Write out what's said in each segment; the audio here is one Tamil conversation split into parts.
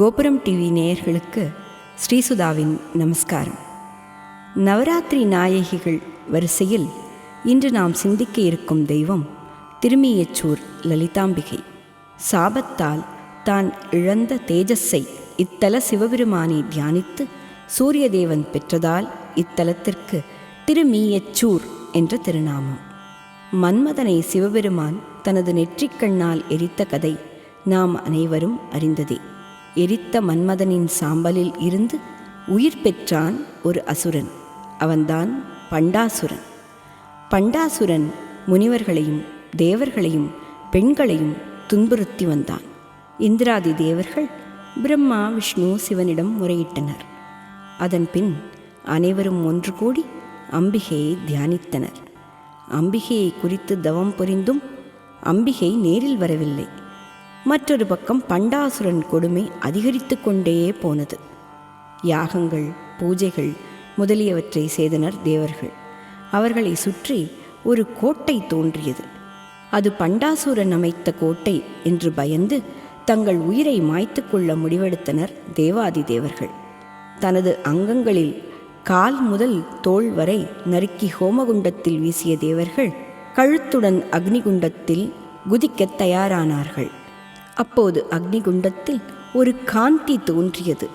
கோபுரம் டிவி நேயர்களுக்கு ஸ்ரீசுதாவின் நமஸ்காரம். நவராத்திரி நாயகிகள் வரிசையில் இன்று நாம் சிந்திக்க இருக்கும் தெய்வம் திருமியச்சூர் லலிதாம்பிகை. சாபத்தால் தான் இழந்த தேஜஸை இத்தல சிவபெருமானை தியானித்து சூரியதேவன் பெற்றதால் இத்தலத்திற்கு திருமீயச்சூர் என்ற திருநாமம். மன்மதனை சிவபெருமான் தனது நெற்றிக்கண்ணால் எரித்த கதை நாம் அனைவரும் அறிந்ததே. எரித்த மன்மதனின் சாம்பலில் இருந்து உயிர் பெற்றான் ஒரு அசுரன். அவன்தான் பண்டாசுரன். பண்டாசுரன் முனிவர்களையும் தேவர்களையும் பெண்களையும் துன்புறுத்தி வந்தான். இந்திராதி தேவர்கள் பிரம்மா விஷ்ணு சிவனிடம் முறையிட்டனர். அதன் பின் அனைவரும் ஒன்று கூடி அம்பிகையை தியானித்தனர். அம்பிகையை குறித்து தவம் புரிந்தும் அம்பிகை நேரில் வரவில்லை. மற்றொரு பக்கம் பண்டாசுரன் கொடுமை அதிகரித்து கொண்டே போனது. யாகங்கள் பூஜைகள் முதலியவற்றை செய்தனர் தேவர்கள். அவர்களை சுற்றி ஒரு கோட்டை தோன்றியது. அது பண்டாசுரன் அமைத்த கோட்டை என்று பயந்து தங்கள் உயிரை மாய்த்து கொள்ள முடிவெடுத்தனர் தேவாதி தேவர்கள். தனது அங்கங்களில் கால் முதல் தோள் வரை நறுக்கி ஹோமகுண்டத்தில் வீசிய தேவர்கள் கழுத்துடன் அக்னிகுண்டத்தில் குதிக்கத் தயாரானார்கள். அப்போது அக்னிகுண்டத்தில் ஒரு காந்தி தோன்றியது.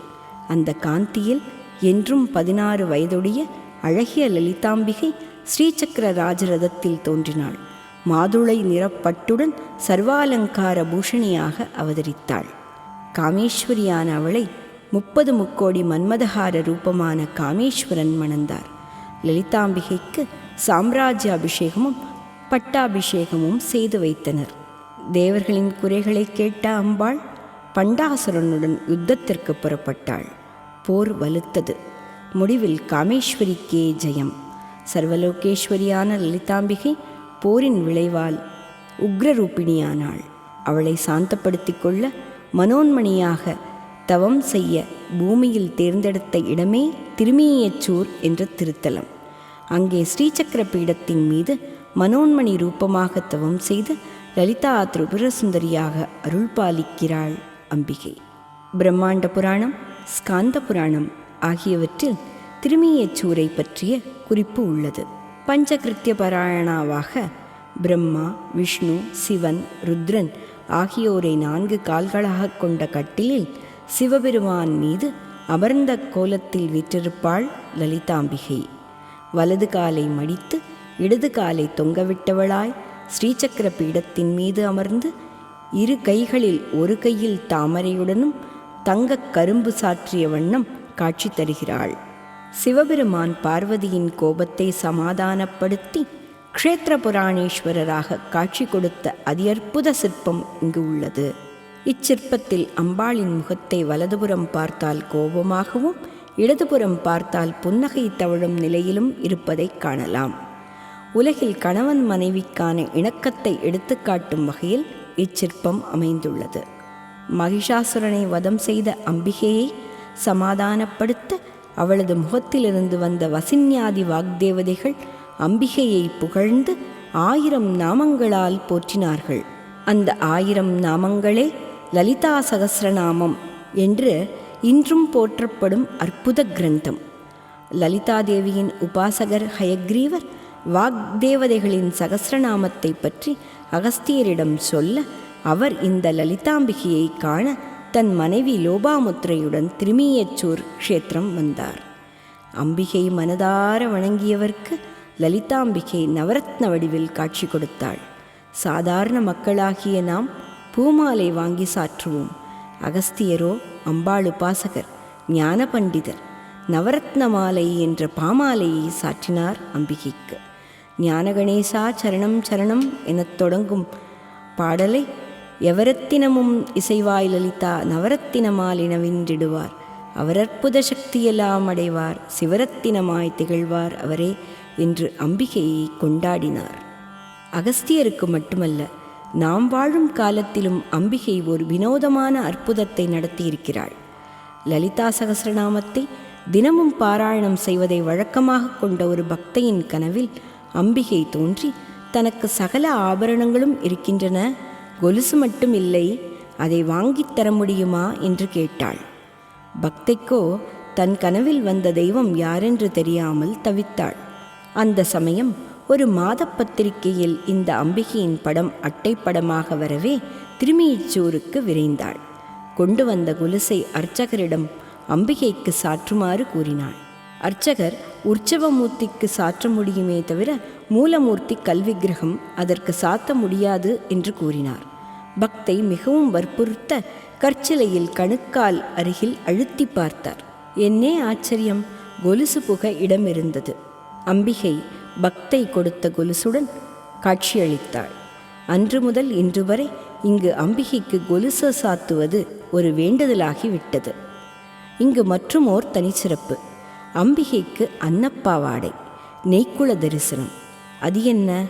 அந்த காந்தியில் என்றும் பதினாறு வயதுடைய அழகிய லலிதாம்பிகை ஸ்ரீசக்கர ராஜரதத்தில் தோன்றினாள். மாதுளை நிறப்பட்டுடன் சர்வாலங்கார பூஷணியாக அவதரித்தாள். காமேஸ்வரியான அவளை முப்பது முக்கோடி மன்மதஹார ரூபமான காமேஸ்வரன் மணந்தார். லலிதாம்பிகைக்கு சாம்ராஜ்ய அபிஷேகமும் பட்டாபிஷேகமும் செய்து வைத்தனர். தேவர்களின் குறைகளை கேட்ட அம்பாள் பண்டாசுரனுடன் யுத்தத்திற்கு புறப்பட்டாள். போர் வலுத்தது. முடிவில் காமேஸ்வரிக்கே ஜெயம். சர்வலோகேஸ்வரியான லலிதாம்பிகை போரின் விளைவால் உக்ரரூபிணியானாள். அவளை சாந்தப்படுத்தி கொள்ள மனோன்மணியாக தவம் செய்ய பூமியில் தேர்ந்தெடுத்த இடமே திருமியச்சூர் என்ற திருத்தலம். அங்கே ஸ்ரீசக்கர பீடத்தின் மீது மனோன்மணி ரூபமாக தவம் செய்து லலிதா திரிபுர சுந்தரியாக அருள் பாலிக்கிறாள் அம்பிகை. பிரம்மாண்ட புராணம் ஸ்காந்த புராணம் ஆகியவற்றில் திருமியச்சூரை பற்றிய குறிப்பு உள்ளது. பஞ்சகிருத்திய பாராயணாவாக பிரம்மா விஷ்ணு சிவன் ருத்ரன் ஆகியோரை நான்கு கால்களாக கொண்ட கட்டிலில் சிவபெருமான் மீது அமர்ந்த கோலத்தில் வீற்றிருப்பாள் லலிதாம்பிகை. வலது காலை மடித்து இடது காலை தொங்கவிட்டவளாய் ஸ்ரீசக்கர பீடத்தின் மீது அமர்ந்து இரு கைகளில் ஒரு கையில் தாமரையுடனும் தங்கக் கரும்பு சாற்றிய வண்ணம் காட்சி தருகிறாள். சிவபெருமான் பார்வதியின் கோபத்தை சமாதானப்படுத்தி க்ஷேத்திர புராணேஸ்வரராக காட்சி கொடுத்த அதியற்புத சிற்பம் இங்கு உள்ளது. இச்சிற்பத்தில் அம்பாளின் முகத்தை வலதுபுறம் பார்த்தால் கோபமாகவும் இடதுபுறம் பார்த்தால் புன்னகை தவழும் நிலையிலும் இருப்பதைக் காணலாம். உலகில் கணவன் மனைவிக்கான இணக்கத்தை எடுத்துக்காட்டும் வகையில் இச்சிற்பம் அமைந்துள்ளது. மகிஷாசுரனை வதம் செய்த அம்பிகையை சமாதானப்படுத்த அவளது முகத்திலிருந்து வந்த வசின்யாதி வாக்தேவதைகள் அம்பிகையை புகழ்ந்து ஆயிரம் நாமங்களால் போற்றினார்கள். அந்த ஆயிரம் நாமங்களே லலிதா சகசிரநாமம் என்று இன்றும் போற்றப்படும் அற்புத கிரந்தம். லலிதா தேவியின் உபாசகர் ஹயக்ரீவர் வாக்தேவதைகளின் சகசிரநாமத்தை பற்றி அகஸ்தியரிடம் சொல்ல அவர் இந்த லலிதாம்பிகையை காண தன் மனைவி லோபாமுத்திரையுடன் திருமியச்சூர் க்ஷேத்திரம் வந்தார். அம்பிகை மனதார வணங்கியவர்க்கு லலிதாம்பிகை நவரத்ன வடிவில் காட்சி கொடுத்தாள். சாதாரண மக்களாகிய நாம் பூமாலை வாங்கி சாற்றுவோம். அகஸ்தியரோ அம்பாள் உபாசகர் ஞான பண்டிதர் நவரத்ன மாலை என்ற பாமாலையை சாற்றினார் அம்பிகைக்கு. ஞானகணேசா சரணம் சரணம் எனத் தொடங்கும் பாடலை எவரத்தினமும் இசைவாய் லலிதா நவரத்தினமாலினவின்றிடுவார் அவரற்புத சக்தியெல்லாம் அடைவார். சிவரத்தினமாய் திகழ்வார் அவரே என்று அம்பிகையை கொண்டாடினார். அகஸ்தியருக்கு மட்டுமல்ல நாம் வாழும் காலத்திலும் அம்பிகை ஒரு வினோதமான அற்புதத்தை நடத்தியிருக்கிறாள். லலிதா சகசிரநாமத்தை தினமும் பாராயணம் செய்வதை வழக்கமாக கொண்ட ஒரு பக்தையின் கனவில் அம்பிகை தோன்றி தனக்கு சகல ஆபரணங்களும் இருக்கின்றன. கொலுசு மட்டும் இல்லை அதை வாங்கித் தர முடியுமா? என்று கேட்டாள். பக்தைக்கோ தன் கனவில் வந்த தெய்வம் யாரென்று தெரியாமல் தவித்தாள். அந்த சமயம் ஒரு மாத பத்திரிகையில் இந்த அம்பிகையின் படம் அட்டைப்படமாக வரவே திருமியச்சூருக்கு விரைந்தாள். கொண்டு வந்த குலுசை அர்ச்சகரிடம் அம்பிகைக்கு சாற்றுமாறு கூறினாள். அர்ச்சகர் உற்சவமூர்த்திக்கு சாற்ற முடியுமே தவிர மூலமூர்த்தி கல்விக்கிரகம் அதற்கு சாத்த முடியாது என்று கூறினார். பக்தை மிகவும் வற்புறுத்த கற்சிலையில் கணுக்கால் அருகில் அழுத்தி பார்த்தார். என்னே ஆச்சரியம்! கொலுசு புக இடமிருந்தது அம்பிகை பக்தை கொடுத்த கொலுசுடன் காட்சியளித்தாள். அன்று முதல் இன்று வரை இங்கு அம்பிகைக்கு கொலுசு சாத்துவது ஒரு வேண்டுதலாகிவிட்டது இங்கு மற்றுமோர் தனிச்சிறப்பு. அம்பிகைக்கு அன்னப்பாவாடை நெய்க்குள தரிசனம். அது என்ன?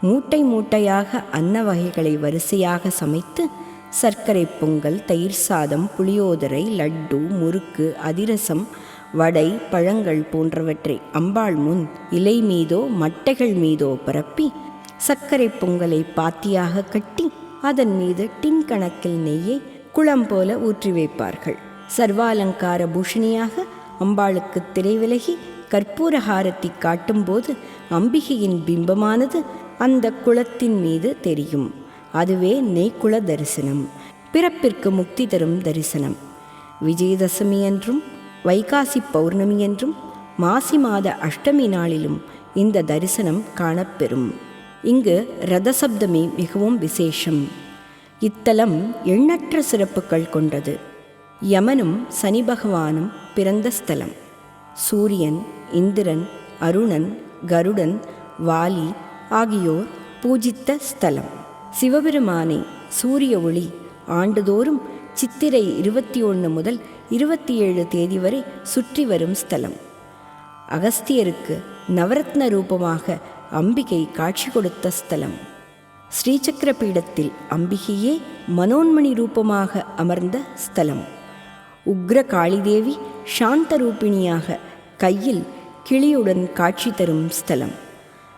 மூட்டை மூட்டையாக அன்ன வகைகளை வரிசையாக சமைத்து சர்க்கரை பொங்கல் தயிர் சாதம் புளியோதரை லட்டு முறுக்கு அதிரசம் வடை பழங்கள் போன்றவற்றை அம்பாள் முன் இலை மீதோ மட்டைகள் மீதோ பரப்பி சர்க்கரை பொங்கலை பாத்தியாக கட்டி அதன் மீது டின் கணக்கில் நெய்யை குளம் போல ஊற்றி வைப்பார்கள். சர்வாலங்கார பூஷணியாக அம்பாளுக்கு திரைவிலகி கற்பூரஹாரத்தை காட்டும்போது அம்பிகையின் பிம்பமானது அந்த குளத்தின் மீது தெரியும். அதுவே நெய்க்குள தரிசனம் பிறப்பிற்கு முக்தி தரும் தரிசனம். விஜயதசமி என்றும் வைகாசி பௌர்ணமி என்றும் மாசி மாத அஷ்டமி நாளிலும் இந்த தரிசனம் காணப்பெறும். இங்கு ரதசப்தமி மிகவும் விசேஷம். இத்தலம் எண்ணற்ற சிறப்புகள் கொண்டது. யமனும் சனி பகவானும் பிறந்த ஸ்தலம். சூரியன் இந்திரன் அருணன் கருடன் வாலி ஆகியோர் பூஜித்த ஸ்தலம். சிவபெருமானை சூரிய ஒளி ஆண்டுதோறும் சித்திரை இருபத்தி ஒன்று முதல் இருபத்தி ஏழு தேதி வரை சுற்றி வரும் ஸ்தலம். அகஸ்தியருக்கு நவரத்ன ரூபமாக அம்பிகை காட்சி கொடுத்த ஸ்தலம். ஸ்ரீசக்கர பீடத்தில் அம்பிகையே மனோன்மணி ரூபமாக அமர்ந்த ஸ்தலம். உக்ர காளிதேவி சாந்த ரூபிணியாக கையில் கிளியுடன் காட்சி தரும் ஸ்தலம்.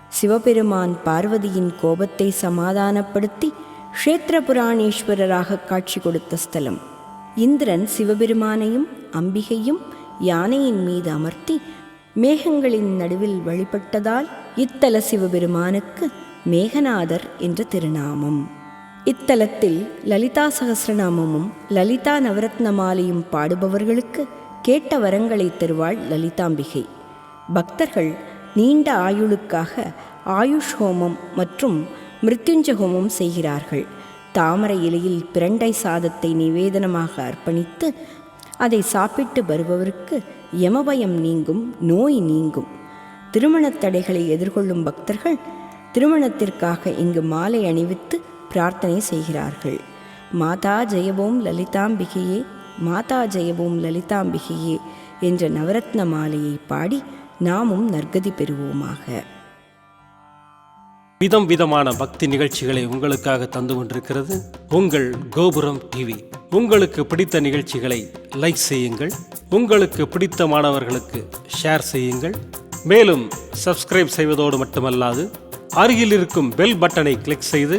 சிவபெருமான் பார்வதியின் கோபத்தை சமாதானப்படுத்தி க்ஷேத்திர புராணேஸ்வரராக காட்சி கொடுத்த ஸ்தலம். இந்திரன் சிவபெருமானையும் அம்பிகையும் யானையின் மீது அமர்த்தி மேகங்களின் நடுவில் வழிபட்டதால் இத்தல சிவபெருமானுக்கு மேகநாதர் என்ற திருநாமம். இத்தலத்தில் லலிதா சகசிரநாமமும் லலிதா நவரத்ன மாலையும் பாடுபவர்களுக்கு கேட்ட வரங்களை தருவாள் லலிதாம்பிகை. பக்தர்கள் நீண்ட ஆயுளுக்காக ஆயுஷ் ஹோமம் மற்றும் மிருத்யுஞ்ச ஹோமம் செய்கிறார்கள். தாமரை இலையில் பிரண்டை சாதத்தை நிவேதனமாக அர்ப்பணித்து அதை சாப்பிட்டு வருபவருக்கு யமபயம் நீங்கும் நோய் நீங்கும். திருமணத் தடைகளை எதிர்கொள்ளும் பக்தர்கள் திருமணத்திற்காக இங்கு மாலை அணிவித்து பிரார்த்தனை செய்கிறார்கள். மாதா ஜெயபோம் லலிதாம்பிகையே மாதா ஜெயபோம் லலிதாம்பிகையே என்ற நவரத்ன மாலையை பாடி நாமும் நற்கதி பெறுவோமாக. விதம் விதமான பக்தி நிகழ்ச்சிகளை உங்களுக்காக தந்து கொண்டிருக்கிறது உங்கள் கோபுரம் டிவி. உங்களுக்கு பிடித்த நிகழ்ச்சிகளை லைக் செய்யுங்கள். உங்களுக்கு பிடித்த மாணவர்களுக்கு ஷேர் செய்யுங்கள். மேலும் சப்ஸ்கிரைப் செய்வதோடு மட்டுமல்லாது அருகில் இருக்கும் பெல் பட்டனை கிளிக் செய்து